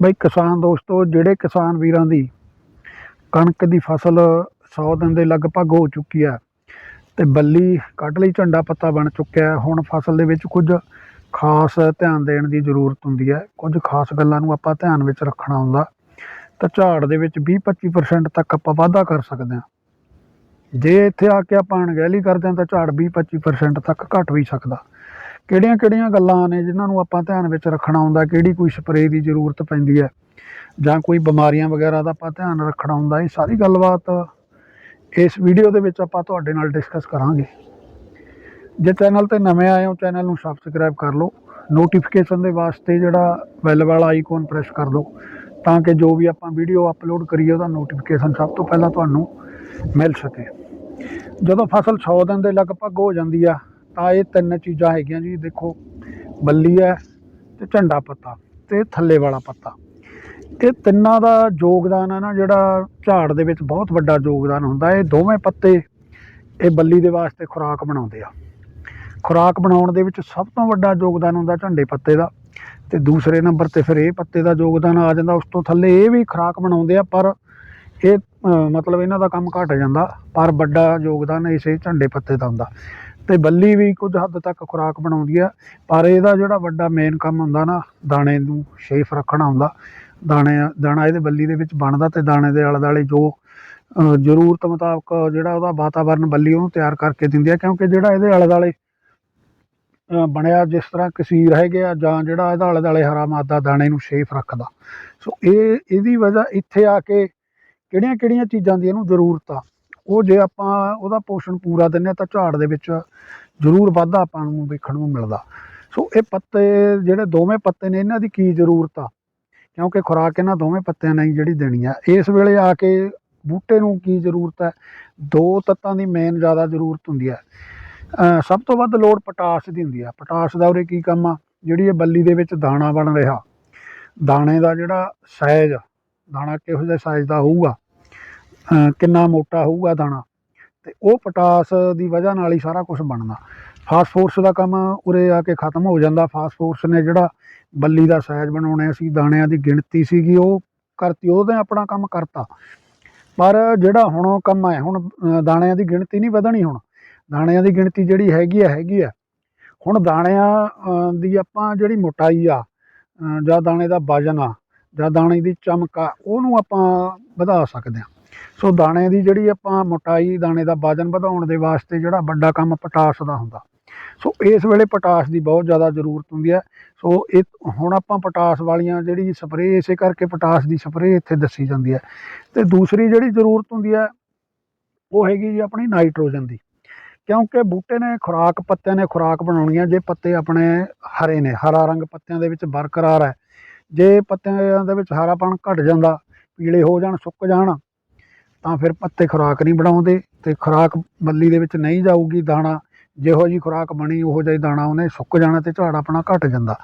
ਬਈ ਕਿਸਾਨ ਦੋਸਤੋ, ਜਿਹੜੇ ਕਿਸਾਨ ਵੀਰਾਂ ਦੀ ਕਣਕ ਦੀ ਫਸਲ 100 ਦਿਨ ਦੇ ਲਗਭਗ ਹੋ ਚੁੱਕੀ ਹੈ ਤੇ ਬੱਲੀ ਕੱਢ ਲਈ, ਝੰਡਾ ਪੱਤਾ ਬਣ ਚੁੱਕਿਆ ਹੁਣ ਫਸਲ ਦੇ ਵਿੱਚ ਕੁਝ ਖਾਸ ਧਿਆਨ ਦੇਣ ਦੀ ਜ਼ਰੂਰਤ ਹੁੰਦੀ ਹੈ। ਕੁਝ ਖਾਸ ਗੱਲਾਂ ਨੂੰ ਆਪਾਂ ਧਿਆਨ ਵਿੱਚ ਰੱਖਣਾ ਹੁੰਦਾ, ਤਾਂ ਝਾੜ ਦੇ ਵਿੱਚ 20-25% ਤੱਕ ਆਪਾਂ ਵਾਧਾ ਕਰ ਸਕਦੇ ਹਾਂ। ਜੇ ਇੱਥੇ ਆ ਕੇ ਆਪਾਂ ਅਣਗਹਿਲੀ ਕਰਦੇ ਹਾਂ, ਤਾਂ ਝਾੜ 20-25% ਤੱਕ ਘਟ ਵੀ ਸਕਦਾ। ਕਿਹੜੀਆਂ ਕਿਹੜੀਆਂ ਗੱਲਾਂ ਨੇ ਜਿਨ੍ਹਾਂ ਨੂੰ ਆਪਾਂ ਧਿਆਨ ਵਿੱਚ ਰੱਖਣਾ ਹੁੰਦਾ, ਕਿਹੜੀ ਕੋਈ ਸਪਰੇਅ ਦੀ ਜ਼ਰੂਰਤ ਪੈਂਦੀ ਹੈ? ਜਾਂ ਕੋਈ ਬਿਮਾਰੀਆਂ ਵਗੈਰਾ ਦਾ ਆਪਾਂ ਧਿਆਨ ਰੱਖਣਾ ਹੁੰਦਾ, ਇਹ ਸਾਰੀ ਗੱਲਬਾਤ ਇਸ ਵੀਡੀਓ ਦੇ ਵਿੱਚ ਆਪਾਂ ਤੁਹਾਡੇ ਨਾਲ ਡਿਸਕਸ ਕਰਾਂਗੇ। ਜੇ ਚੈਨਲ ਤੇ ਨਵੇਂ ਆਏ ਹੋ ਚੈਨਲ ਨੂੰ ਸਬਸਕ੍ਰਾਈਬ ਕਰ ਲਓ। ਨੋਟੀਫਿਕੇਸ਼ਨ ਦੇ ਵਾਸਤੇ ਜਿਹੜਾ ਬੈਲ ਵਾਲਾ ਆਈਕਨ ਪ੍ਰੈਸ ਕਰ ਦਿਓ, ਤਾਂ ਕਿ ਜੋ ਵੀ ਆਪਾਂ ਵੀਡੀਓ ਅਪਲੋਡ ਕਰੀਏ, ਉਹਦਾ ਨੋਟੀਫਿਕੇਸ਼ਨ ਸਭ ਤੋਂ ਪਹਿਲਾਂ ਤੁਹਾਨੂੰ ਮਿਲ ਸਕੇ। ਜਦੋਂ ਫਸਲ 100 ਦਿਨ ਦੇ ਲਗਭਗ ਹੋ ਜਾਂਦੀ ਆ ਤਾਂ ਇਹ ਤਿੰਨ ਚੀਜ਼ਾਂ ਹੈਗੀਆਂ ਜੀ, ਦੇਖੋ, ਬੱਲੀ ਹੈ ਤੇ ਝੰਡਾ ਪੱਤਾ ਤੇ ਥੱਲੇ ਵਾਲਾ ਪੱਤਾ। ਇਹ ਤਿੰਨਾਂ ਦਾ ਯੋਗਦਾਨ ਹੈ ਨਾ, ਜਿਹੜਾ ਝਾੜ ਦੇ ਵਿੱਚ ਬਹੁਤ ਵੱਡਾ ਯੋਗਦਾਨ ਹੁੰਦਾ, ਇਹ ਦੋਵੇਂ ਪੱਤੇ ਇਹ ਬੱਲੀ ਦੇ ਵਾਸਤੇ ਖੁਰਾਕ ਬਣਾਉਂਦੇ ਆ। ਖੁਰਾਕ ਬਣਾਉਣ ਦੇ ਵਿੱਚ ਸਭ ਤੋਂ ਵੱਡਾ ਯੋਗਦਾਨ ਹੁੰਦਾ ਝੰਡੇ ਪੱਤੇ ਦਾ, ਤੇ ਦੂਸਰੇ ਨੰਬਰ ਤੇ ਫਿਰ ਇਹ ਪੱਤੇ ਦਾ ਯੋਗਦਾਨ ਆ ਜਾਂਦਾ, ਉਸ ਤੋਂ ਥੱਲੇ ਇਹ ਵੀ ਖੁਰਾਕ ਬਣਾਉਂਦੇ ਆ, ਪਰ ਇਹ ਮਤਲਬ ਇਹਨਾਂ ਦਾ ਕੰਮ ਘਟ ਜਾਂਦਾ, ਪਰ ਵੱਡਾ ਯੋਗਦਾਨ ਇਸੇ ਝੰਡੇ ਪੱਤੇ ਦਾ ਹੁੰਦਾ। ਤੇ ਬੱਲੀ ਵੀ ਕੁਝ ਹੱਦ ਤੱਕ ਖੁਰਾਕ ਬਣਾਉਂਦੀ ਆ, ਪਰ ਇਹਦਾ ਜਿਹੜਾ ਵੱਡਾ ਮੇਨ ਕੰਮ ਹੁੰਦਾ ਨਾ, ਦਾਣੇ ਨੂੰ ਸ਼ੇਫ ਰੱਖਣਾ ਹੁੰਦਾ। ਦਾਣੇ ਦਾਣਾ ਇਹਦੇ ਬੱਲੀ ਦੇ ਵਿੱਚ ਬਣਦਾ ਤੇ ਦਾਣੇ ਦੇ ਆਲੇ ਦੁਆਲੇ ਜੋ ਜ਼ਰੂਰਤ ਮੁਤਾਬਕ ਜਿਹੜਾ ਉਹਦਾ ਵਾਤਾਵਰਨ ਬੱਲੀ ਉਹਨੂੰ ਤਿਆਰ ਕਰਕੇ ਦਿੰਦੀ ਆ, ਕਿਉਂਕਿ ਜਿਹੜਾ ਇਹਦੇ ਆਲੇ ਦੁਆਲੇ ਬਣਿਆ ਜਿਸ ਤਰ੍ਹਾਂ ਕਸੀਰ ਹੈਗੇ ਆ ਜਾਂ ਜਿਹੜਾ ਇਹਦਾ ਆਲੇ ਦੁਆਲੇ ਹਰਾ ਮਾਦਾ ਦਾਣੇ ਨੂੰ ਸ਼ੇਫ ਰੱਖਦਾ। ਸੋ ਇਹ, ਇਹਦੀ ਵਜ੍ਹਾ ਇੱਥੇ ਆ ਕੇ ਕਿਹੜੀਆਂ ਕਿਹੜੀਆਂ ਚੀਜ਼ਾਂ ਦੀ ਇਹਨੂੰ ਜ਼ਰੂਰਤ ਆ। ਉਹ ਜੇ ਆਪਾਂ ਉਹਦਾ ਪੋਸ਼ਣ ਪੂਰਾ ਦਿੰਦੇ ਹਾਂ ਤਾਂ ਝਾੜ ਦੇ ਵਿੱਚ ਜ਼ਰੂਰ ਵਾਧਾ ਆਪਾਂ ਨੂੰ ਵੇਖਣ ਨੂੰ ਮਿਲਦਾ। ਸੋ ਇਹ ਪੱਤੇ ਜਿਹੜੇ ਦੋਵੇਂ ਪੱਤੇ ਨੇ, ਇਹਨਾਂ ਦੀ ਕੀ ਜ਼ਰੂਰਤ ਆ? ਕਿਉਂਕਿ ਖੁਰਾਕ ਇਹਨਾਂ ਦੋਵੇਂ ਪੱਤਿਆਂ ਨੇ ਜਿਹੜੀ ਦੇਣੀ ਆ। ਇਸ ਵੇਲੇ ਆ ਕੇ ਬੂਟੇ ਨੂੰ ਕੀ ਜ਼ਰੂਰਤ ਹੈ ਦੋ ਤੱਤਾਂ ਦੀ ਮੇਨ ਜ਼ਿਆਦਾ ਜ਼ਰੂਰਤ ਹੁੰਦੀ ਹੈ ਸਭ ਤੋਂ ਵੱਧ ਲੋੜ ਪਟਾਸ਼ ਦੀ ਹੁੰਦੀ ਆ। ਪੋਟਾਸ ਦਾ ਉਰੇ ਕੀ ਕੰਮ ਆ? ਜਿਹੜੀ ਇਹ ਬੱਲੀ ਦੇ ਵਿੱਚ ਦਾਣਾ ਬਣ ਰਿਹਾ। ਦਾਣੇ ਦਾ ਜਿਹੜਾ ਸਾਈਜ਼ ਦਾਣਾ ਕਿਹੋ ਜਿਹੇ ਸਾਈਜ਼ ਦਾ ਹੋਊਗਾ? ਕਿੰਨਾ ਮੋਟਾ ਹੋਊਗਾ ਦਾਣਾ। ਤੇ ਉਹ ਪਟਾਸ ਦੀ ਵਜ੍ਹਾ ਨਾਲ ਹੀ ਸਾਰਾ ਕੁਝ ਬਣਦਾ। ਫਾਸਫੋਰਸ ਦਾ ਕੰਮ ਉਰੇ ਆ ਕੇ ਖਤਮ ਹੋ ਜਾਂਦਾ। ਫਾਸਫੋਰਸ ਨੇ ਜਿਹੜਾ ਬੱਲੀ ਦਾ ਸਾਈਜ਼ ਬਣਾਉਣੇ ਸੀ, ਦਾਣਿਆਂ ਦੀ ਗਿਣਤੀ ਸੀਗੀ, ਉਹ ਕਰਤੀ, ਉਹਦੇ ਆਪਣਾ ਕੰਮ ਕਰਤਾ। ਪਰ ਜਿਹੜਾ ਹੁਣ ਉਹ ਕੰਮ ਹੈ, ਹੁਣ ਦਾਣਿਆਂ ਦੀ ਗਿਣਤੀ ਨਹੀਂ ਵਧਣੀ ਹੁਣ। ਦਾਣਿਆਂ ਦੀ ਗਿਣਤੀ ਜਿਹੜੀ ਹੈਗੀ ਆ ਹੈਗੀ ਆ ਹੁਣ ਦਾਣਿਆਂ ਦੀ ਆਪਾਂ ਜਿਹੜੀ ਮੋਟਾਈ ਆ ਜਾਂ ਦਾਣੇ ਦਾ ਵਜਨ ਆ, ਜਾਂ ਦਾਣੇ ਦੀ ਚਮਕ ਆ, ਉਹਨੂੰ ਆਪਾਂ ਵਧਾ ਸਕਦੇ ਹਾਂ। ਸੋ ਦਾਣੇ ਦੀ ਜਿਹੜੀ ਆਪਾਂ ਮੋਟਾਈ, ਦਾਣੇ ਦਾ ਵਜਨ ਵਧਾਉਣ ਦੇ ਵਾਸਤੇ ਜਿਹੜਾ ਵੱਡਾ ਕੰਮ ਪੋਟਾਸ ਦਾ ਹੁੰਦਾ। ਸੋ ਇਸ ਵੇਲੇ ਪੋਟਾਸ ਦੀ ਬਹੁਤ ਜ਼ਿਆਦਾ ਜ਼ਰੂਰਤ ਹੁੰਦੀ ਹੈ। ਸੋ ਇਹ ਹੁਣ ਆਪਾਂ ਪੋਟਾਸ ਵਾਲੀਆਂ ਜਿਹੜੀ ਸਪਰੇਅ, ਇਸੇ ਕਰਕੇ ਪੋਟਾਸ ਦੀ ਸਪਰੇਅ ਇੱਥੇ ਦੱਸੀ ਜਾਂਦੀ ਹੈ। ਤੇ ਦੂਸਰੀ ਜਿਹੜੀ ਜ਼ਰੂਰਤ ਹੁੰਦੀ ਹੈ, ਉਹ ਹੈਗੀ ਜੀ ਆਪਣੀ ਨਾਈਟ੍ਰੋਜਨ ਦੀ। ਕਿਉਂਕਿ ਬੂਟੇ ਨੇ ਖੁਰਾਕ, ਪੱਤਿਆਂ ਨੇ ਖੁਰਾਕ ਬਣਾਉਣੀ ਹੈ। ਜੇ ਪੱਤੇ ਆਪਣੇ ਹਰੇ ਨੇ, ਹਰਾ ਰੰਗ ਪੱਤਿਆਂ ਦੇ ਵਿੱਚ ਬਰਕਰਾਰ ਹੈ। ਜੇ ਪੱਤਿਆਂ ਦੇ ਵਿੱਚ ਹਰਾਪਣ ਘਟ ਜਾਂਦਾ, ਪੀਲੇ ਹੋ ਜਾਣ, ਸੁੱਕ ਜਾਣ ਤਾਂ ਫਿਰ ਪੱਤੇ ਖੁਰਾਕ ਨਹੀਂ ਬਣਾਉਂਦੇ ਤੇ ਖੁਰਾਕ ਬੱਲੀ ਦੇ ਵਿੱਚ ਨਹੀਂ ਜਾਊਗੀ ਦਾਣਾ, ਜਿਹੋ ਜੀ ਖੁਰਾਕ ਬਣੀ ਉਹੋ ਜਿਹਾ ਦਾਣਾ ਉਹਨੇ ਸੁੱਕ ਜਾਣਾ ਤੇ ਝਾੜ ਆਪਣਾ ਘਟ ਜਾਂਦਾ।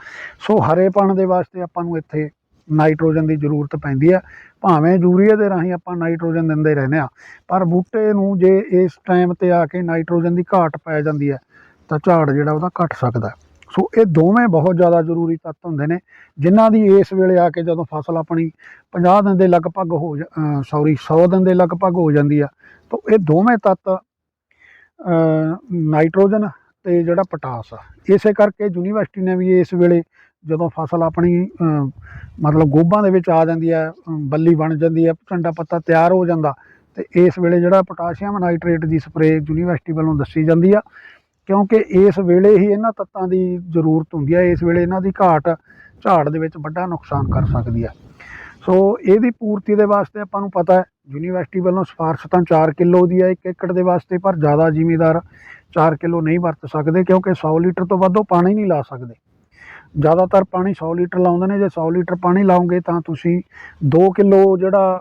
ਸੋ ਹਰੇਪਣ ਦੇ ਵਾਸਤੇ ਆਪਾਂ ਨੂੰ ਇੱਥੇ ਨਾਈਟ੍ਰੋਜਨ ਦੀ ਜ਼ਰੂਰਤ ਪੈਂਦੀ ਹੈ ਭਾਵੇਂ ਯੂਰੀਆ ਦੇ ਰਾਹੀਂ ਆਪਾਂ ਨਾਈਟ੍ਰੋਜਨ ਦਿੰਦੇ ਰਹਿੰਦੇ ਆ, ਪਰ ਬੂਟੇ ਨੂੰ ਜੇ ਇਸ ਟਾਈਮ ਤੇ ਆ ਕੇ ਨਾਈਟ੍ਰੋਜਨ ਦੀ ਘਾਟ ਪੈ ਜਾਂਦੀ ਹੈ ਤਾਂ ਝਾੜ ਜਿਹੜਾ ਉਹਦਾ ਘਟ ਸਕਦਾ। ਸੋ ਇਹ ਦੋਵੇਂ ਬਹੁਤ ਜ਼ਿਆਦਾ ਜ਼ਰੂਰੀ ਤੱਤ ਹੁੰਦੇ ਨੇ, ਜਿਨ੍ਹਾਂ ਦੀ ਇਸ ਵੇਲੇ ਆ ਕੇ ਜਦੋਂ ਫਸਲ ਆਪਣੀ 50 ਦਿਨ ਦੇ ਲਗਭਗ ਹੋ ਸੌਰੀ 100 ਦਿਨ ਦੇ ਲਗਭਗ ਹੋ ਜਾਂਦੀ ਆ, ਤਾਂ ਇਹ ਦੋਵੇਂ ਤੱਤ ਨਾਈਟ੍ਰੋਜਨ ਤੇ ਜਿਹੜਾ ਪੋਟਾਸ ਆ, ਇਸੇ ਕਰਕੇ ਯੂਨੀਵਰਸਿਟੀ ਨੇ ਵੀ ਇਸ ਵੇਲੇ ਜਦੋਂ ਫਸਲ ਆਪਣੀ ਮਤਲਬ ਗੋਭਾਂ ਦੇ ਵਿੱਚ ਆ ਜਾਂਦੀ ਹੈ ਬੱਲੀ ਬਣ ਜਾਂਦੀ ਹੈ ਝੰਡਾ ਪੱਤਾ ਤਿਆਰ ਹੋ ਜਾਂਦਾ, ਤੇ ਇਸ ਵੇਲੇ ਜਿਹੜਾ ਪੋਟਾਸ਼ੀਅਮ ਨਾਈਟ੍ਰੇਟ ਦੀ ਸਪਰੇਅ ਯੂਨੀਵਰਸਿਟੀ ਵੱਲੋਂ ਦੱਸੀ ਜਾਂਦੀ ਆ ਕਿਉਂਕਿ ਇਸ ਵੇਲੇ ਹੀ ਇਹਨਾਂ ਤੱਤਾਂ ਦੀ ਜ਼ਰੂਰਤ ਹੁੰਦੀ ਹੈ ਇਸ ਵੇਲੇ ਇਹਨਾਂ ਦੀ ਘਾਟ ਝਾੜ ਦੇ ਵਿੱਚ ਵੱਡਾ ਨੁਕਸਾਨ ਕਰ ਸਕਦੀ ਹੈ ਸੋ ਇਹਦੀ ਪੂਰਤੀ ਦੇ ਵਾਸਤੇ ਆਪਾਂ ਨੂੰ ਪਤਾ ਹੈ, ਯੂਨੀਵਰਸਿਟੀ ਵੱਲੋਂ ਸਿਫਾਰਿਸ਼ ਤਾਂ 4 ਕਿਲੋ ਦੀ ਹੈ 1 ਏਕੜ ਦੇ ਵਾਸਤੇ, ਪਰ ਜ਼ਿਆਦਾ ਜ਼ਿਮੀਦਾਰ 4 ਕਿਲੋ ਨਹੀਂ ਵਰਤ ਸਕਦੇ ਕਿਉਂਕਿ 100 ਲੀਟਰ ਤੋਂ ਵੱਧ ਉਹ ਪਾਣੀ ਨਹੀਂ ਲਾ ਸਕਦੇ। ਜ਼ਿਆਦਾਤਰ ਪਾਣੀ 100 ਲੀਟਰ ਲਾਉਂਦੇ ਨੇ, ਜੇ 100 ਲੀਟਰ ਪਾਣੀ ਲਾਉਂਗੇ ਤਾਂ ਤੁਸੀਂ 2 ਕਿਲੋ ਜਿਹੜਾ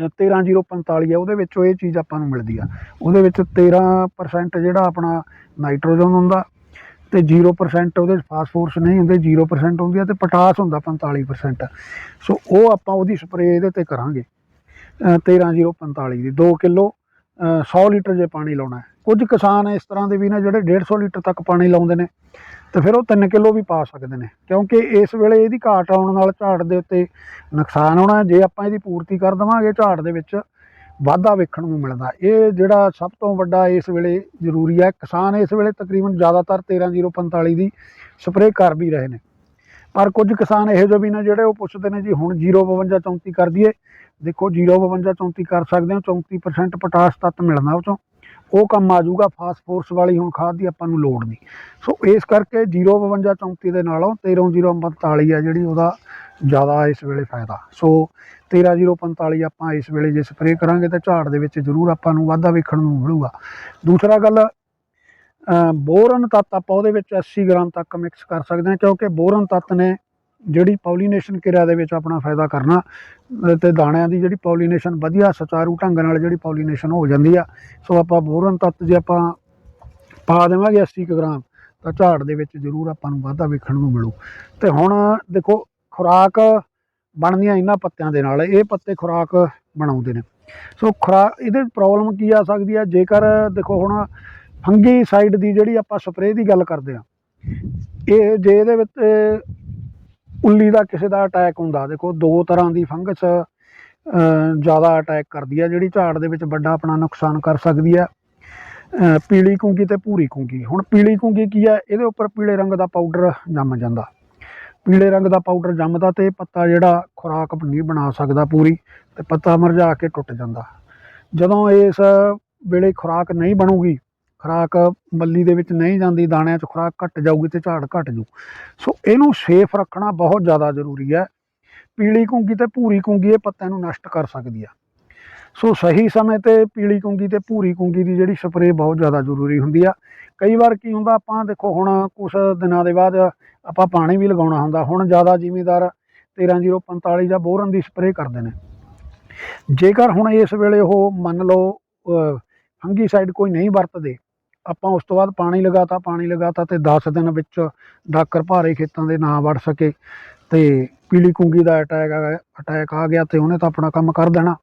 13045 ਆ ਉਹਦੇ ਵਿੱਚੋਂ ਇਹ ਚੀਜ਼ ਆਪਾਂ ਨੂੰ ਮਿਲਦੀ ਆ। ਉਹਦੇ ਵਿੱਚ 13% ਜਿਹੜਾ ਆਪਣਾ ਨਾਈਟ੍ਰੋਜਨ ਹੁੰਦਾ ਤੇ 0% ਉਹਦੇ 'ਚ ਫਾਸਫੋਰਸ ਨਹੀਂ ਹੁੰਦੇ 0% ਹੁੰਦੀ ਆ ਤੇ ਪੋਟਾਸ ਹੁੰਦਾ 45% ਸੋ ਉਹ ਆਪਾਂ ਉਹਦੀ ਸਪਰੇਅ ਇਹਦੇ ਤੇ ਕਰਾਂਗੇ। ਅ, 13045 ਦੀ 2 ਕਿਲੋ 100 ਲੀਟਰ ਜੇ ਪਾਣੀ ਲਾਉਣਾ ਕੁਝ ਕਿਸਾਨ ਇਸ ਤਰ੍ਹਾਂ ਦੇ ਵੀ ਨੇ ਜਿਹੜੇ 150 ਲੀਟਰ ਤੱਕ ਪਾਣੀ ਲਾਉਂਦੇ ਨੇ। ਤੇ ਫਿਰ ਉਹ 3 ਕਿਲੋ ਵੀ ਪਾ ਸਕਦੇ ਨੇ, ਕਿਉਂਕਿ ਇਸ ਵੇਲੇ ਇਹਦੀ ਘਾਟ ਆਉਣ ਨਾਲ ਝਾੜ ਦੇ ਉੱਤੇ ਨੁਕਸਾਨ ਹੋਣਾ, ਜੇ ਆਪਾਂ ਇਹਦੀ ਪੂਰਤੀ ਕਰ ਦੇਵਾਂਗੇ ਝਾੜ ਦੇ ਵਿੱਚ, ਵਾਧਾ ਵੇਖਣ ਨੂੰ ਮਿਲਦਾ। ਇਹ ਜਿਹੜਾ ਸਭ ਤੋਂ ਵੱਡਾ ਇਸ ਵੇਲੇ ਜ਼ਰੂਰੀ ਹੈ, ਕਿਸਾਨ ਇਸ ਵੇਲੇ ਤਕਰੀਬਨ ਜ਼ਿਆਦਾਤਰ 13045 ਦੀ ਸਪਰੇਅ ਕਰ ਵੀ ਰਹੇ ਨੇ। ਪਰ ਕੁਝ ਕਿਸਾਨ ਇਹੋ ਜਿਹੇ ਵੀ ਨੇ ਜਿਹੜੇ ਉਹ ਪੁੱਛਦੇ ਨੇ ਜੀ, ਹੁਣ 052 34 ਕਰ ਦਈਏ, ਦੇਖੋ 052 34 ਕਰ ਸਕਦੇ ਹੋ 34% ਪੋਟਾਸ਼ ਤੱਤ ਮਿਲਣਾ ਉਹ ਚੋਂ। ਉਹ ਕੰਮ ਆ ਜਾਊਗਾ ਫਾਸਫੋਰਸ ਵਾਲੀ ਹੁਣ ਖਾਦ ਦੀ ਆਪਾਂ ਨੂੰ ਲੋੜ ਨਹੀਂ। ਸੋ ਇਸ ਕਰਕੇ 052 34 ਦੇ ਨਾਲੋਂ 13045 ਆ ਜਿਹੜੀ ਉਹਦਾ ਜ਼ਿਆਦਾ ਇਸ ਵੇਲੇ ਫਾਇਦਾ। ਸੋ 13045 ਆਪਾਂ ਇਸ ਵੇਲੇ ਜੇ ਸਪਰੇਅ ਕਰਾਂਗੇ ਤਾਂ ਝਾੜ ਦੇ ਵਿੱਚ ਜ਼ਰੂਰ ਆਪਾਂ ਨੂੰ ਵਾਧਾ ਵੇਖਣ ਨੂੰ ਮਿਲੂਗਾ। ਦੂਸਰਾ ਗੱਲ ਬੋਰਨ ਤੱਤ ਆਪਾਂ ਉਹਦੇ ਵਿੱਚ 80 ਗ੍ਰਾਮ ਤੱਕ ਮਿਕਸ ਕਰ ਸਕਦੇ ਹਾਂ ਕਿਉਂਕਿ ਬੋਰਨ ਤੱਤ ਨੇ ਜਿਹੜੀ ਪੋਲੀਨੇਸ਼ਨ ਕਿਰਿਆ ਦੇ ਵਿੱਚ ਆਪਣਾ ਫਾਇਦਾ ਕਰਨਾ ਅ, ਤੇ ਦਾਣਿਆਂ ਦੀ ਜਿਹੜੀ ਪੋਲੀਨੇਸ਼ਨ ਵਧੀਆ ਸੁਚਾਰੂ ਢੰਗ ਨਾਲ ਜਿਹੜੀ ਪੋਲੀਨੇਸ਼ਨ ਹੋ ਜਾਂਦੀ ਆ ਸੋ ਆਪਾਂ ਬੋਰਨ ਤੱਤ ਜੇ ਆਪਾਂ ਪਾ ਦੇਵਾਂਗੇ 80 ਕੁ ਗ੍ਰਾਮ ਤਾਂ ਝਾੜ ਦੇ ਵਿੱਚ ਜ਼ਰੂਰ ਆਪਾਂ ਨੂੰ ਵਾਧਾ ਵੇਖਣ ਨੂੰ ਮਿਲੂ। ਤੇ ਹੁਣ ਦੇਖੋ ਖੁਰਾਕ ਬਣਦੀਆਂ ਇਹਨਾਂ ਪੱਤਿਆਂ ਦੇ ਨਾਲ ਇਹ ਪੱਤੇ ਖੁਰਾਕ ਬਣਾਉਂਦੇ ਨੇ। ਸੋ ਖੁਰਾਕ ਇਹਦੇ ਪ੍ਰੋਬਲਮ ਕੀ ਆ ਸਕਦੀ ਆ? ਜੇਕਰ ਦੇਖੋ ਹੁਣ ਫੰਗੀ ਸਾਈਡ ਦੀ ਜਿਹੜੀ ਆਪਾਂ ਸਪਰੇਅ ਦੀ ਗੱਲ ਕਰਦੇ ਆ ਇਹ ਜੇ ਇਹਦੇ ਵਿੱਚ ਉੱਲੀ ਦਾ ਕਿਸੇ ਦਾ ਅਟੈਕ ਹੁੰਦਾ। ਦੇਖੋ, ਦੋ ਤਰ੍ਹਾਂ ਦੀ ਫੰਗਸ ਜ਼ਿਆਦਾ ਅਟੈਕ ਕਰਦੀ ਹੈ ਜਿਹੜੀ ਝਾੜ ਦੇ ਵਿੱਚ ਵੱਡਾ ਆਪਣਾ ਨੁਕਸਾਨ ਕਰ ਸਕਦੀ ਹੈ ਪੀਲੀ ਕੁੰਗੀ ਤੇ ਭੂਰੀ ਕੁੰਗੀ ਹੁਣ ਪੀਲੀ ਕੁੰਗੀ ਕੀ ਹੈ ਇਹਦੇ ਉੱਪਰ ਪੀਲੇ ਰੰਗ ਦਾ ਪਾਊਡਰ ਜੰਮ ਜਾਂਦਾ। ਪੀਲੇ ਰੰਗ ਦਾ ਪਾਊਡਰ ਜੰਮਦਾ ਤੇ ਪੱਤਾ ਜਿਹੜਾ ਖੁਰਾਕ ਨਹੀਂ ਬਣਾ ਸਕਦਾ ਪੂਰੀ ਤੇ ਪੱਤਾ ਮਰਝਾ ਕੇ ਟੁੱਟ ਜਾਂਦਾ। ਜਦੋਂ ਇਸ ਵੇਲੇ ਖੁਰਾਕ ਨਹੀਂ ਬਣੂਗੀ ਖੁਰਾਕ ਮੱਲੀ ਦੇ ਵਿੱਚ ਨਹੀਂ ਜਾਂਦੀ, ਦਾਣਿਆਂ 'ਚ ਖੁਰਾਕ ਘਟ ਜਾਊਗੀ ਤੇ ਝਾੜ ਘਟ ਜੂ ਸੋ ਇਹਨੂੰ ਸੇਫ ਰੱਖਣਾ ਬਹੁਤ ਜ਼ਿਆਦਾ ਜ਼ਰੂਰੀ ਹੈ। ਪੀਲੀ ਕੁੰਗੀ ਤੇ ਭੂਰੀ ਕੁੰਗੀ ਇਹ ਪੱਤਿਆਂ ਨੂੰ ਨਸ਼ਟ ਕਰ ਸਕਦੀ ਆ। ਸੋ ਸਹੀ ਸਮੇਂ ਤੇ ਪੀਲੀ ਕੁੰਗੀ ਤੇ ਭੂਰੀ ਕੁੰਗੀ ਦੀ ਜਿਹੜੀ ਸਪਰੇਅ ਬਹੁਤ ਜ਼ਿਆਦਾ ਜ਼ਰੂਰੀ ਹੁੰਦੀ ਆ। ਕਈ ਵਾਰ ਕੀ ਹੁੰਦਾ, ਆਪਾਂ ਦੇਖੋ ਹੁਣ ਕੁਝ ਦਿਨਾਂ ਦੇ ਬਾਅਦ ਆਪਾਂ ਪਾਣੀ ਵੀ ਲਗਾਉਣਾ ਹੁੰਦਾ। ਹੁਣ ਜ਼ਿਆਦਾ ਜ਼ਿਮੀਦਾਰ 13045 ਜਾਂ ਬੋਰਨ ਦੀ ਸਪਰੇਅ ਕਰਦੇ ਨੇ। ਜੇਕਰ ਹੁਣ ਇਸ ਵੇਲੇ ਉਹ ਮੰਨ ਲਓ ਫੰਗੀਸਾਈਡ ਕੋਈ ਨਹੀਂ ਵਰਤਦੇ ਆਪਾਂ ਉਸ ਤੋਂ ਬਾਅਦ ਪਾਣੀ ਲਗਾਤਾ ਪਾਣੀ ਲਗਾਤਾ ਤੇ 10 ਦਿਨ ਵਿੱਚ ਡਾਕਰ ਭਾਰੇ ਖੇਤਾਂ ਦੇ ਨਾ ਵੜ ਸਕੇ ਤੇ ਪੀਲੀ ਕੁੰਗੀ ਦਾ ਅਟੈਕ ਆ ਅਟੈਕ ਆ ਗਿਆ ਤੇ ਉਹਨੇ ਤਾਂ ਆਪਣਾ ਕੰਮ ਕਰ ਦੇਣਾ।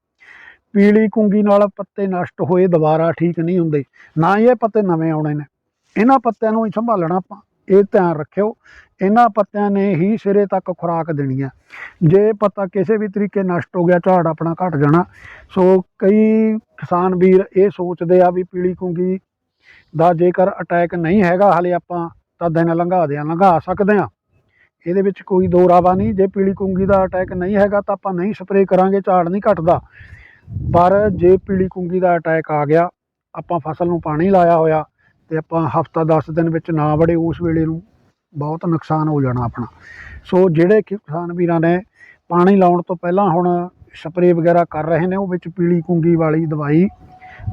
ਪੀਲੀ ਕੁੰਗੀ ਨਾਲ ਪੱਤੇ ਨਸ਼ਟ ਹੋਏ, ਦੁਬਾਰਾ ਠੀਕ ਨਹੀਂ ਹੁੰਦੇ। ਨਾ ਹੀ ਇਹ ਪੱਤੇ ਨਵੇਂ ਆਉਣੇ ਨੇ। ਇਹਨਾਂ ਪੱਤਿਆਂ ਨੂੰ ਹੀ ਸੰਭਾਲਣਾ ਆਪਾਂ। ਇਹ ਧਿਆਨ ਰੱਖਿਓ, ਇਹਨਾਂ ਪੱਤਿਆਂ ਨੇ ਹੀ ਸਿਰੇ ਤੱਕ ਖੁਰਾਕ ਦੇਣੀ ਹੈ ਜੇ ਪੱਤਾ ਕਿਸੇ ਵੀ ਤਰੀਕੇ ਨਸ਼ਟ ਹੋ ਗਿਆ, ਝਾੜ ਆਪਣਾ ਘਟ ਜਾਣਾ। ਸੋ ਕਈ ਕਿਸਾਨ ਵੀਰ ਇਹ ਸੋਚਦੇ ਆ ਵੀ ਪੀਲੀ ਕੁੰਗੀ ਦਾ ਜੇਕਰ ਅਟੈਕ ਨਹੀਂ ਹੈਗਾ, ਹਲੇ ਆਪਾਂ ਤਾਂ ਦਿਨ ਲੰਘਾ ਦਿਆਂ, ਲੰਘਾ ਸਕਦੇ ਆ ਇਹਦੇ ਵਿੱਚ ਕੋਈ ਦੋ ਰਾਵਾ ਨਹੀਂ, ਜੇ ਪੀਲੀ ਕੁੰਗੀ ਦਾ ਅਟੈਕ ਨਹੀਂ ਹੈਗਾ ਤਾਂ ਆਪਾਂ ਨਹੀਂ ਸਪਰੇਅ ਕਰਾਂਗੇ, ਝਾੜ ਨਹੀਂ ਘਟਦਾ। ਪਰ ਜੇ ਪੀਲੀ ਕੁੰਗੀ ਦਾ ਅਟੈਕ ਆ ਗਿਆ, ਆਪਾਂ ਫਸਲ ਨੂੰ ਪਾਣੀ ਲਾਇਆ ਹੋਇਆ ਤੇ ਆਪਾਂ ਹਫਤਾ 10 ਦਿਨ ਵਿੱਚ ਨਾ ਵੜੇ, ਉਸ ਵੇਲੇ ਨੂੰ ਬਹੁਤ ਨੁਕਸਾਨ ਹੋ ਜਾਣਾ ਆਪਣਾ। ਸੋ ਜਿਹੜੇ ਕਿਸਾਨ ਵੀਰਾਂ ਨੇ ਪਾਣੀ ਲਾਉਣ ਤੋਂ ਪਹਿਲਾਂ ਹੁਣ ਸਪਰੇਅ ਵਗੈਰਾ ਕਰ ਰਹੇ ਨੇ, ਉਹ ਵਿੱਚ ਪੀਲੀ ਕੁੰਗੀ ਵਾਲੀ ਦਵਾਈ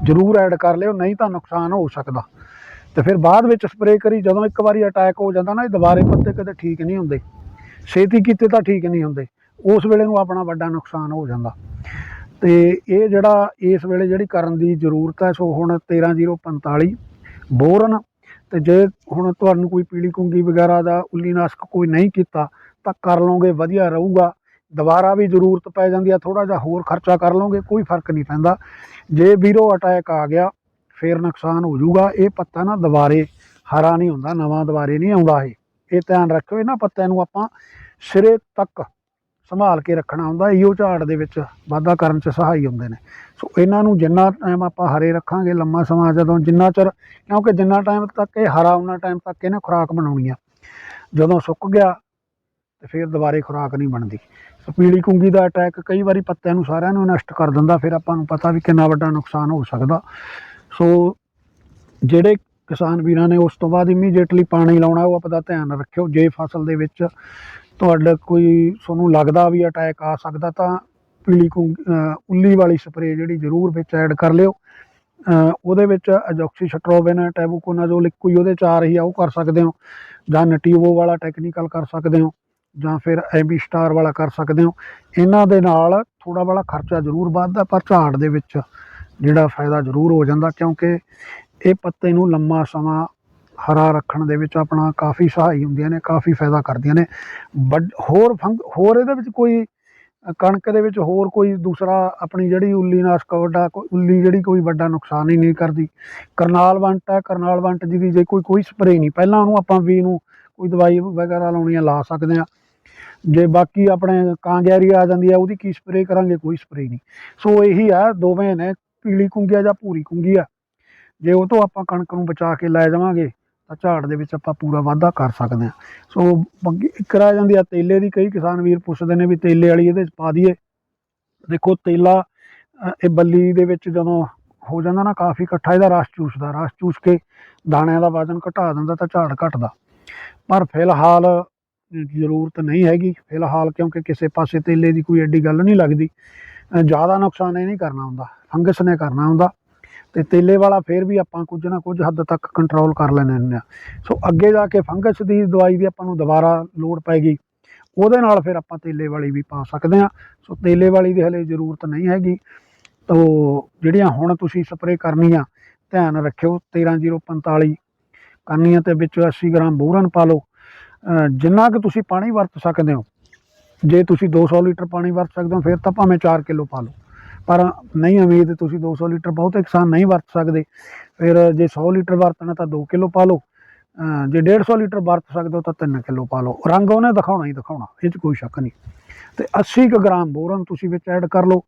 ਜ਼ਰੂਰ ਐਡ ਕਰ ਲਿਓ, ਨਹੀਂ ਤਾਂ ਨੁਕਸਾਨ ਹੋ ਸਕਦਾ। ਤੇ ਫਿਰ ਬਾਅਦ ਵਿੱਚ ਸਪਰੇਅ ਕਰੀ, ਜਦੋਂ ਇੱਕ ਵਾਰੀ ਅਟੈਕ ਹੋ ਜਾਂਦਾ ਨਾ, ਇਹ ਦੁਬਾਰੇ ਪੱਤੇ ਕਦੇ ਠੀਕ ਨਹੀਂ ਹੁੰਦੇ। ਛੇਤੀ ਕੀਤੇ ਤਾਂ ਠੀਕ ਨਹੀਂ ਹੁੰਦੇ। ਉਸ ਵੇਲੇ ਨੂੰ ਆਪਣਾ ਵੱਡਾ ਨੁਕਸਾਨ ਹੋ ਜਾਂਦਾ। ਤੇ ਇਹ ਜਿਹੜਾ, ਇਸ ਵੇਲੇ ਜਿਹੜੀ ਕਰਨ ਦੀ ਜ਼ਰੂਰਤ ਹੈ, ਸੋ ਹੁਣ 13045 ਬੋਰਨ। ਤੇ ਜੇ ਹੁਣ ਤੁਹਾਨੂੰ ਕੋਈ ਪੀਲੀ ਕੁੰਗੀ ਵਗੈਰਾ ਦਾ ਉੱਲੀਨਾਸ਼ਕ ਕੋਈ ਨਹੀਂ ਕੀਤਾ, ਤਾਂ ਕਰ ਲਓਗੇ, ਵਧੀਆ ਰਹੂਗਾ। ਦੁਬਾਰਾ ਵੀ ਜ਼ਰੂਰਤ ਪੈ ਜਾਂਦੀ ਆ ਥੋੜਾ ਜਿਹਾ ਹੋਰ ਖਰਚਾ ਕਰ ਲਓਗੇ, ਕੋਈ ਫ਼ਰਕ ਨਹੀਂ ਪੈਂਦਾ। ਜੇ ਵੀਰੋ ਅਟੈਕ ਆ ਗਿਆ, ਫੇਰ ਨੁਕਸਾਨ ਹੋ ਜਾਊਗਾ। ਇਹ ਪੱਤਾ ਨਾ ਦੁਬਾਰੇ ਹਰਾ ਨਹੀਂ ਹੁੰਦਾ, ਨਵਾਂ ਦੁਬਾਰੇ ਨਹੀਂ ਆਉਂਦਾ ਇਹ। ਇਹ ਧਿਆਨ ਰੱਖਿਓ, ਇਹਨਾਂ ਪੱਤਿਆਂ ਨੂੰ ਆਪਾਂ ਸਿਰੇ ਤੱਕ ਸੰਭਾਲ ਕੇ ਰੱਖਣਾ ਹੁੰਦਾ, ਇਹੋ ਝਾੜ ਦੇ ਵਿੱਚ ਵਾਧਾ ਕਰਨ 'ਚ ਸਹਾਈ ਹੁੰਦੇ ਨੇ। ਸੋ ਇਹਨਾਂ ਨੂੰ ਜਿੰਨਾ ਟਾਈਮ ਆਪਾਂ ਹਰੇ ਰੱਖਾਂਗੇ, ਲੰਮਾ ਸਮਾਂ ਜਦੋਂ ਜਿੰਨਾ ਚਿਰ, ਕਿਉਂਕਿ ਜਿੰਨਾ ਟਾਈਮ ਤੱਕ ਇਹ ਹਰਾ ਉਹਨਾਂ ਟਾਈਮ ਤੱਕ ਇਹਨੇ ਖੁਰਾਕ ਬਣਾਉਣੀ ਆ। ਜਦੋਂ ਸੁੱਕ ਗਿਆ, ਤੇ ਫਿਰ ਦੁਬਾਰੇ ਖੁਰਾਕ ਨਹੀਂ ਬਣਦੀ। ਪੀਲੀ ਕੁੰਗੀ ਦਾ ਅਟੈਕ ਕਈ ਵਾਰੀ ਪੱਤਿਆਂ ਨੂੰ ਸਾਰਿਆਂ ਨੂੰ ਨਸ਼ਟ ਕਰ ਦਿੰਦਾ, ਫਿਰ ਆਪਾਂ ਨੂੰ ਪਤਾ ਵੀ ਕਿੰਨਾ ਵੱਡਾ ਨੁਕਸਾਨ ਹੋ ਸਕਦਾ। ਸੋ ਜਿਹੜੇ ਕਿਸਾਨ ਵੀਰਾਂ ਨੇ ਉਸ ਤੋਂ ਬਾਅਦ ਇਮੀਡੀਏਟਲੀ ਪਾਣੀ ਲਾਉਣਾ, ਉਹ ਆਪਦਾ ਧਿਆਨ ਰੱਖਿਓ। ਜੇ ਫਸਲ ਦੇ ਵਿੱਚ ਤੁਹਾਡਾ ਕੋਈ ਤੁਹਾਨੂੰ ਲੱਗਦਾ ਵੀ ਅਟੈਕ ਆ ਸਕਦਾ, ਤਾਂ ਪੀਲੀ ਕੁੰਗ ਉੱਲੀ ਵਾਲੀ ਸਪਰੇਅ ਜਿਹੜੀ ਜ਼ਰੂਰ ਵਿੱਚ ਐਡ ਕਰ ਲਿਓ। ਉਹਦੇ ਵਿੱਚ ਅਜੋਕਸੀ ਸਟਰੋਬਨ ਟੈਬੂਕੋਨਾਜ਼ੋਲ ਇੱਕੋ ਹੀ ਉਹਦੇ ਚਾਰ ਹੀ ਆ, ਉਹ ਕਰ ਸਕਦੇ ਹੋ। ਜਾਂ ਨਟੀਵੋ ਵਾਲਾ ਟੈਕਨੀਕਲ ਕਰ ਸਕਦੇ ਹੋ। ਜਾਂ ਫਿਰ ਐਬੀ ਸਟਾਰ ਵਾਲਾ ਕਰ ਸਕਦੇ ਹੋ। ਇਹਨਾਂ ਦੇ ਨਾਲ ਥੋੜਾ ਬੜਾ ਖਰਚਾ ਜ਼ਰੂਰ ਵੱਧਦਾ, ਪਰ ਝਾੜ ਦੇ ਵਿੱਚ ਜਿਹੜਾ ਫਾਇਦਾ ਜ਼ਰੂਰ ਹੋ ਜਾਂਦਾ, ਕਿਉਂਕਿ ਇਹ ਪੱਤੇ ਨੂੰ ਲੰਮਾ ਸਮਾਂ ਹਰਾ ਰੱਖਣ ਦੇ ਵਿੱਚ ਆਪਣਾ ਕਾਫੀ ਸਹਾਈ ਹੁੰਦੀਆਂ ਨੇ, ਕਾਫੀ ਫਾਇਦਾ ਕਰਦੀਆਂ ਨੇ। ਵੱਡ, ਹੋਰ ਫੰਗ, ਹੋਰ ਇਹਦੇ ਵਿੱਚ ਕੋਈ ਕਣਕ ਦੇ ਵਿੱਚ ਹੋਰ ਕੋਈ ਦੂਸਰਾ ਆਪਣੀ ਜਿਹੜੀ ਉੱਲੀ ਨਾਸ਼ਕ ਵੱਡਾ ਕੋਈ ਉੱਲੀ ਜਿਹੜੀ ਕੋਈ ਵੱਡਾ ਨੁਕਸਾਨ ਹੀ ਨਹੀਂ ਕਰਦੀ। ਕਰਨਾਲ ਵੰਟ ਹੈ, ਕਰਨਾਲ ਵੰਟ ਜਿਹਦੀ ਜੇ ਕੋਈ ਕੋਈ ਸਪਰੇਅ ਨਹੀਂ। ਪਹਿਲਾਂ ਉਹਨੂੰ ਆਪਾਂ ਵੀ ਨੂੰ ਕੋਈ ਦਵਾਈ ਵਗੈਰਾ ਲਾਉਣੀਆਂ ਲਾ ਸਕਦੇ ਆ। ਜੇ ਬਾਕੀ ਆਪਣੇ ਕਾਂਗਿਆਰੀ ਆ ਜਾਂਦੀ ਆ, ਉਹਦੀ ਕੀ ਸਪਰੇਅ ਕਰਾਂਗੇ? ਕੋਈ ਸਪਰੇਅ ਨਹੀਂ। ਸੋ ਇਹੀ ਆ, ਦੋਵੇਂ ਨੇ ਪੀਲੀ ਕੁੰਗੀਆ ਜਾਂ ਭੂਰੀ ਕੁੰਗੀ ਆ। ਜੇ ਉਹ ਤੋਂ ਆਪਾਂ ਕਣਕ ਨੂੰ ਬਚਾ ਕੇ ਲੈ ਜਾਵਾਂਗੇ, ਤਾਂ ਝਾੜ ਦੇ ਵਿੱਚ ਆਪਾਂ ਪੂਰਾ ਵਾਧਾ ਕਰ ਸਕਦੇ ਹਾਂ ਸੋ ਬਾਕੀ ਇੱਕ ਰਹਿ ਜਾਂਦੀ ਆ ਤੇਲੇ ਦੀ, ਕਈ ਕਿਸਾਨ ਵੀਰ ਪੁੱਛਦੇ ਨੇ ਵੀ ਤੇਲੇ ਵਾਲੀ ਇਹਦੇ ਚ ਪਾ ਦਈਏ। ਦੇਖੋ, ਤੇਲਾ ਇਹ ਬੱਲੀ ਦੇ ਵਿੱਚ ਜਦੋਂ ਹੋ ਜਾਂਦਾ ਨਾ, ਕਾਫੀ ਇਕੱਠਾ ਇਹਦਾ ਰਸ ਚੂਸਦਾ ਰਸ ਚੂਸ ਕੇ ਦਾਣਿਆਂ ਦਾ ਵਜ਼ਨ ਘਟਾ ਦਿੰਦਾ ਤਾਂ ਝਾੜ ਘਟਦਾ। ਪਰ ਫਿਲਹਾਲ ਜ਼ਰੂਰਤ ਨਹੀਂ ਹੈਗੀ ਫਿਲਹਾਲ, ਕਿਉਂਕਿ ਕਿਸੇ ਪਾਸੇ ਤੇਲੇ ਦੀ ਕੋਈ ਐਡੀ ਗੱਲ ਨਹੀਂ ਲੱਗਦੀ। ਜ਼ਿਆਦਾ ਨੁਕਸਾਨ ਇਹ ਨਹੀਂ ਕਰਨਾ ਹੁੰਦਾ, ਫੰਗਸ ਨੇ ਕਰਨਾ ਹੁੰਦਾ। ਤੇ ਤੇਲੇ ਵਾਲਾ ਫੇਰ ਵੀ ਆਪਾਂ ਕੁਝ ਨਾ ਕੁਝ ਹੱਦ ਤੱਕ ਕੰਟਰੋਲ ਕਰ ਲੈਂਦੇ ਹੁੰਦੇ ਆ ਸੋ ਅੱਗੇ ਜਾ ਕੇ ਫੰਗਸ ਦੀ ਦਵਾਈ ਦੀ ਆਪਾਂ ਨੂੰ ਦੁਬਾਰਾ ਲੋੜ ਪੈਗੀ ਉਹਦੇ ਨਾਲ ਫਿਰ ਆਪਾਂ ਤੇਲੇ ਵਾਲੀ ਵੀ ਪਾ ਸਕਦੇ ਆ ਸੋ ਤੇਲੇ ਵਾਲੀ ਦੀ ਹਲੇ ਜ਼ਰੂਰਤ ਨਹੀਂ ਹੈਗੀ। ਤੋ ਜਿਹੜੀਆਂ ਹੁਣ ਤੁਸੀਂ ਸਪਰੇਅ ਆ ਧਿਆਨ ਰੱਖਿਓ 13045 ਕਰਨੀਆਂ ਤੇ ਵਿੱਚ 80 ਗ੍ਰਾਮ ਬੋਰਨ ਪਾ ਲਓ। ਜਿੰਨਾ ਕਿ ਤੁਸੀਂ ਪਾਣੀ ਵਰਤ ਸਕਦੇ ਹੋ ਜੇ ਤੁਸੀਂ 200 ਲੀਟਰ ਪਾਣੀ ਵਰਤ ਸਕਦੇ ਹੋ ਫਿਰ ਤਾਂ ਭਾਵੇਂ 4 ਕਿਲੋ ਪਾ ਲਓ। ਪਰ ਨਹੀਂ ਉਮੀਦ ਤੁਸੀਂ 200 ਲੀਟਰ ਬਹੁਤੇ ਕਿਸਾਨ ਨਹੀਂ ਵਰਤ ਸਕਦੇ। ਫਿਰ ਜੇ 100 ਲੀਟਰ ਵਰਤਣਾ ਤਾਂ 2 ਕਿਲੋ ਪਾ ਲਓ। ਅ, ਜੇ 150 ਲੀਟਰ ਵਰਤ ਸਕਦੇ ਹੋ ਤਾਂ 3 ਕਿਲੋ ਪਾ ਲਓ। ਰੰਗ ਉਹਨੇ ਦਿਖਾਉਣਾ ਹੀ ਦਿਖਾਉਣਾ ਇਹ 'ਚ ਕੋਈ ਸ਼ੱਕ ਨਹੀਂ। ਤੇ 80 ਕੁ ਗ੍ਰਾਮ ਬੋਰਨ ਤੁਸੀਂ ਵਿੱਚ ਐਡ ਕਰ ਲਓ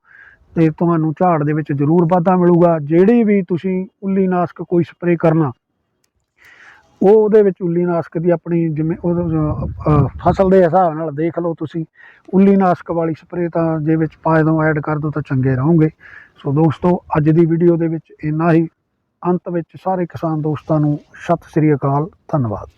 ਤੇ ਤੁਹਾਨੂੰ ਝਾੜ ਦੇ ਵਿੱਚ ਜ਼ਰੂਰ ਵਾਧਾ ਮਿਲੂਗਾ। ਜਿਹੜੀ ਵੀ ਤੁਸੀਂ ਉੱਲੀ ਨਾਸ਼ਕ ਕੋਈ ਸਪਰੇਅ ਕਰਨਾ ਉਹ ਉਹਦੇ ਵਿੱਚ ਉੱਲੀ ਨਾਸ਼ਕ ਦੀ ਆਪਣੀ ਜਿਵੇਂ ਉਹ ਫਸਲ ਦੇ ਹਿਸਾਬ ਨਾਲ ਦੇਖ ਲਓ ਤੁਸੀਂ, ਉੱਲੀ ਨਾਸ਼ਕ ਵਾਲੀ ਸਪਰੇਅ ਤਾਂ ਜੇ ਵਿੱਚ ਪਾ ਦੋ ਐਡ ਕਰ ਦੋ ਤਾਂ ਚੰਗੇ ਰਹੋਗੇ। ਸੋ ਦੋਸਤੋ, ਅੱਜ ਦੀ ਵੀਡੀਓ ਦੇ ਵਿੱਚ ਇੰਨਾ ਹੀ। ਅੰਤ ਵਿੱਚ ਸਾਰੇ ਕਿਸਾਨ ਦੋਸਤਾਂ ਨੂੰ ਸਤਿ ਸ੍ਰੀ ਅਕਾਲ, ਧੰਨਵਾਦ।